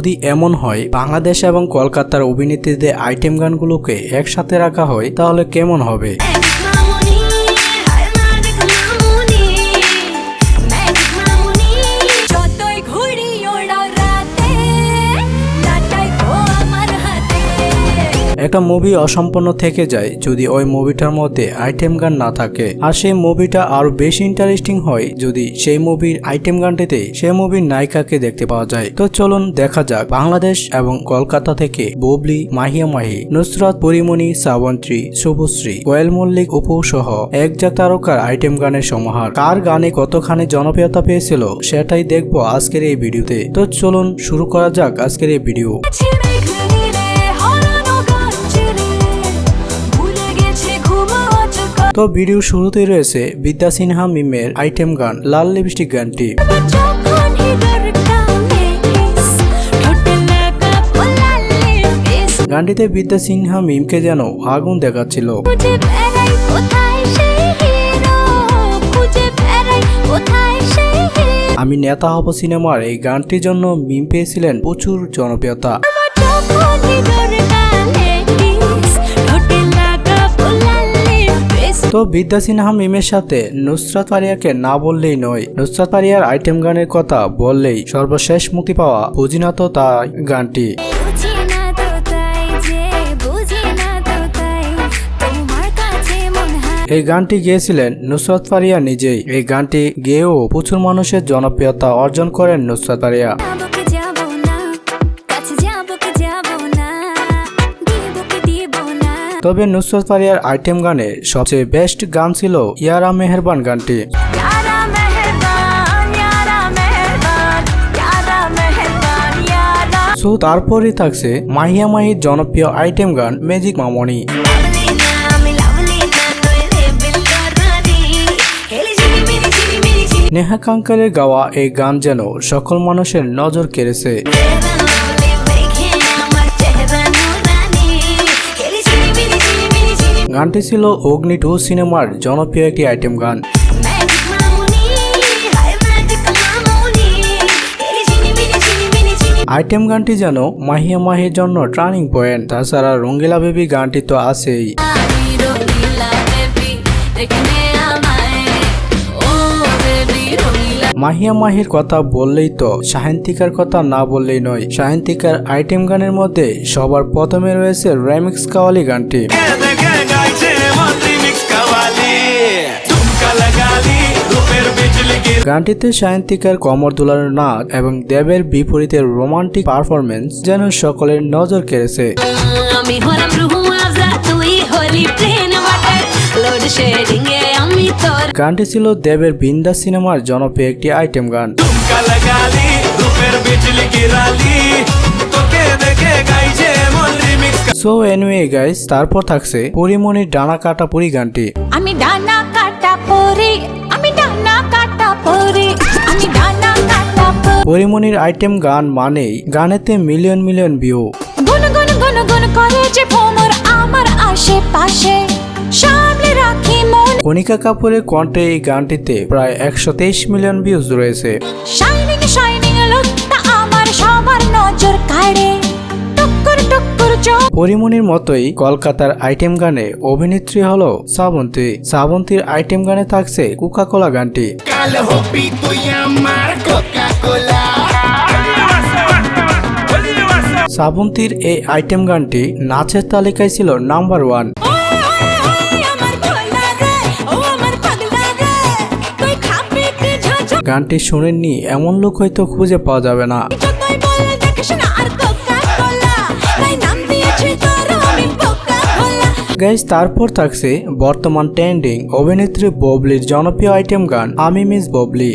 যদি এমন হয়, বাংলাদেশ এবং কলকাতার অভিনেত্রীদের আইটেম গানগুলোকে একসাথে রাখা হয়, তাহলে কেমন হবে? একটা মুভি অসম্পন্ন থেকে যায় যদি ওই মুভিটার মধ্যে আইটেম গান না থাকে। আর সেই মুভিটা আরও বেশি ইন্টারেস্টিং হয় যদি সেই মুভির আইটেম গানটিতে সেই মুভির নায়িকাকে দেখতে পাওয়া যায়। তো চলুন দেখা যাক বাংলাদেশ এবং কলকাতা থেকে বুবলি, মাহিয়া মাহি, নুসরাত পরিমণি শ্রাবন্ত্রী শুভশ্রী কোয়েল মল্লিক উপু সহ এক যা তারকার আইটেম গানের সমাহার। কার গানে কতখানি জনপ্রিয়তা পেয়েছিল সেটাই দেখব আজকের এই ভিডিওতে। তো চলুন শুরু করা যাক আজকের এই ভিডিও। তো ভিডিও শুরুতেই রয়েছে বিদ্যা সিনহা মিমের আইটেম গান, লাল লিপস্টিক গানটি। গানটিতে বিদ্যা সিনহা মিমকে যেন আগুন দেখাচ্ছিল। আমি নেতা হব সিনেমার এই গানটির জন্য মিম পেয়েছিলেন প্রচুর জনপ্রিয়তা। তো বিদ্যা সিনহা মিমের সাথে নুসরাত পারিয়াকে না বললেই নয়। নুসরাত পারিয়ার আইটেম গানের কথা বললেই সর্বশেষ মুক্তি পাওয়া বুঝিনা তো তাই গানটি। এই গানটি গেয়েছিলেন নুসরাত ফারিয়া নিজেই। এই গানটি গেয়েও প্রচুর মানুষের জনপ্রিয়তা অর্জন করেন নুসরাত ফারিয়া তবে নুসরত ফারিয়ার আইটেম গানে সবচেয়ে বেস্ট গান ছিল ইয়ারা মেহেরবান গানটি। সো তারপরই থাকছে মাহিয়া মাহির জনপ্রিয় আইটেম গান ম্যাজিক মামনি। নেহা কাঙ্কালের গাওয়া এই গান যেন সকল মানুষের নজর কেড়েছে। গানটি ছিল অগ্নি টু সিনেমার জনপ্রিয় একটি আইটেম গান। আইটেম গানটি যেন মাহিয়া মাহির জন্য টার্নিং পয়েন্ট তাছাড়া রঙ্গিলা বেবি গানটি তো আছেই। মাহিয়া মাহির কথা বললেই তো সাহিত্যিকার কথা না বললেই নয়। সাহিত্যিকার আইটেম গানের মধ্যে সবার প্রথমে রয়েছে রেমিক্স কাওয়ালি গানটি। গানটিতে সায়ন্তিকার কমর দোলার নাচ এবং দেবের বিপরীতে রোমান্টিক পারফরমেন্স যেন সকলের নজর কেড়েছে। আমি হলাম রুহু আফজা তুই হলি প্লেন ওয়াটার। লোড শেডিং এ আমি তোর গানটি ছিল দেবের বিন্দা সিনেমার জনপ্রিয় একটি আইটেম গান। ঝুমকা লাগালি রূপের বিজলি গিরালি তোকে দেখে গাইছে মন্ত্রী মিক্স সো এনিওয়ে গাইস তারপর থাকছে পরিমণির ডানা কাটা পুরি গানটি। আমি ডানা কাটা পরে পরিমণির আইটেম গান মানেই গানেতে মিলিয়ন মিলিয়ন ভিউ। গুন গুন গুন গুন করে যে ভ্রমর আমার আশেপাশে সামনে রাখি মন। কণিকা কাপুরের কণ্ঠে এই গানটিতে প্রায় একশো তেইশ মিলিয়ন ভিউজ রয়েছে। শাইনিং শাইনিং লুকটা আমার সবার নজর কাড়ে। পরিমণির মতোই কলকাতার আইটেম গানে অভিনেত্রী হলো শ্রাবন্তী শ্রাবন্তীর আইটেম গানে থাকছে কোকা কোলা গানটি শ্রাবন্তীর এই আইটেম গানটি নাচের তালিকায় ছিল নাম্বার ওয়ান। গানটি শুনেননি এমন লোক হয়তো খুঁজে পাওয়া যাবে না গাইজ তারপর থাকছে বর্তমান ট্রেন্ডিং অভিনেত্রী ববলির জনপ্রিয় আইটেম গান আমি মিস ববলি।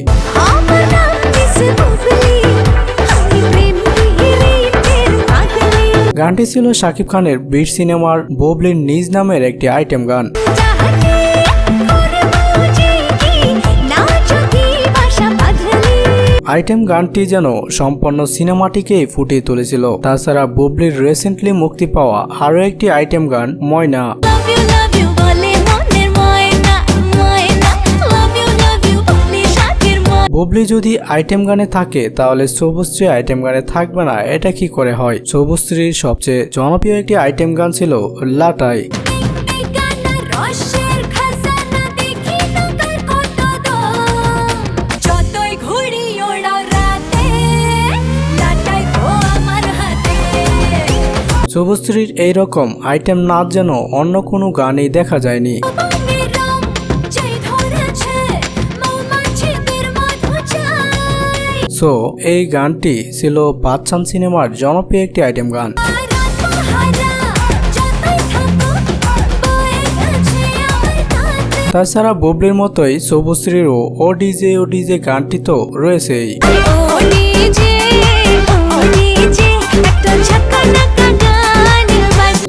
গানটি ছিল শাকিব খানের বীর সিনেমার ববলির নিজ নামের একটি আইটেম গান। আইটেম গানটি যেন সম্পন্ন সিনেমাটিকেই ফুটিয়ে তুলেছিল। তাছাড়া বুবলির রিসেন্টলি মুক্তি পাওয়া আরও একটি আইটেম গান ময়না। বুবলি যদি আইটেম গানে থাকে তাহলে সবুজশ্রী আইটেম গানে থাকবে না এটা কি করে হয়? সবুজশ্রীর সবচেয়ে জনপ্রিয় একটি আইটেম গান ছিল লাটাই। সবুজশ্রীর এইরকম আইটেম নাচ যেন অন্য কোনো গানেই দেখা যায়নি। সো এই গানটি ছিল বাচ্চান সিনেমার জনপ্রিয় একটি আইটেম গান। তাছাড়া বুবলির মতোই সবুজশ্রীরও ও ডিজে ও ডিজে গানটি তো রয়েছেই।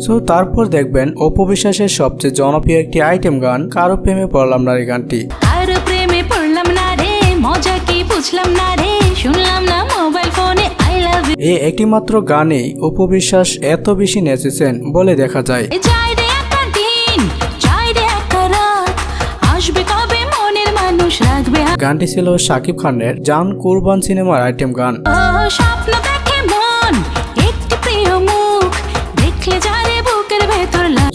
সো তারপর দেখবেন অপু বিশ্বাসের সবচেয়ে জনপ্রিয় একটি আইটেম গান কারও প্রেমে পড়লাম না এই গানটি। আর প্রেমে পড়লাম না রে মজা কি বুঝলাম না রে শুনলাম না মোবাইল ফোনে আই লাভ এই একটি মাত্র গানেই অপু বিশ্বাস এত বেশি নেচেছেন বলে দেখা যায়। রে রে গানটি ছিল শাকিব খানের জান কুরবান সিনেমার আইটেম গান। স্বপ্ন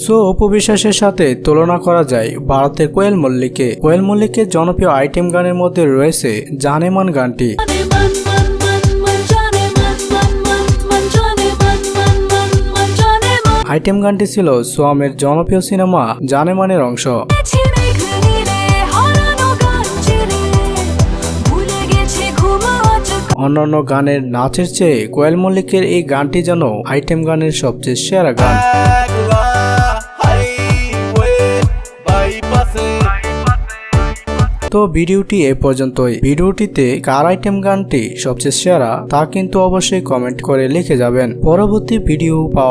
সো অপু বিশ্বাসের সাথে তুলনা করা যায় ভারতের কোয়েল মল্লিককে কোয়েল মল্লিকের জনপ্রিয় আইটেম গানের মধ্যে রয়েছে জানেমান গানটি। আইটেম গানটি ছিল সোয়ামের জনপ্রিয় সিনেমা জানেমানের অংশ। অন্যান্য গানের নাচের চেয়ে কোয়েল মল্লিকের এই গানটি যেন আইটেম গানের সবচেয়ে সেরা গান। তো ভিডিওটি এ পর্যন্তই। ভিডিওটিতে কার আইটেম গানটি সবচেয়ে সেরা তা কিন্তু অবশ্যই কমেন্ট করে লিখে যাবেন। পরবর্তী ভিডিও পাওয়ার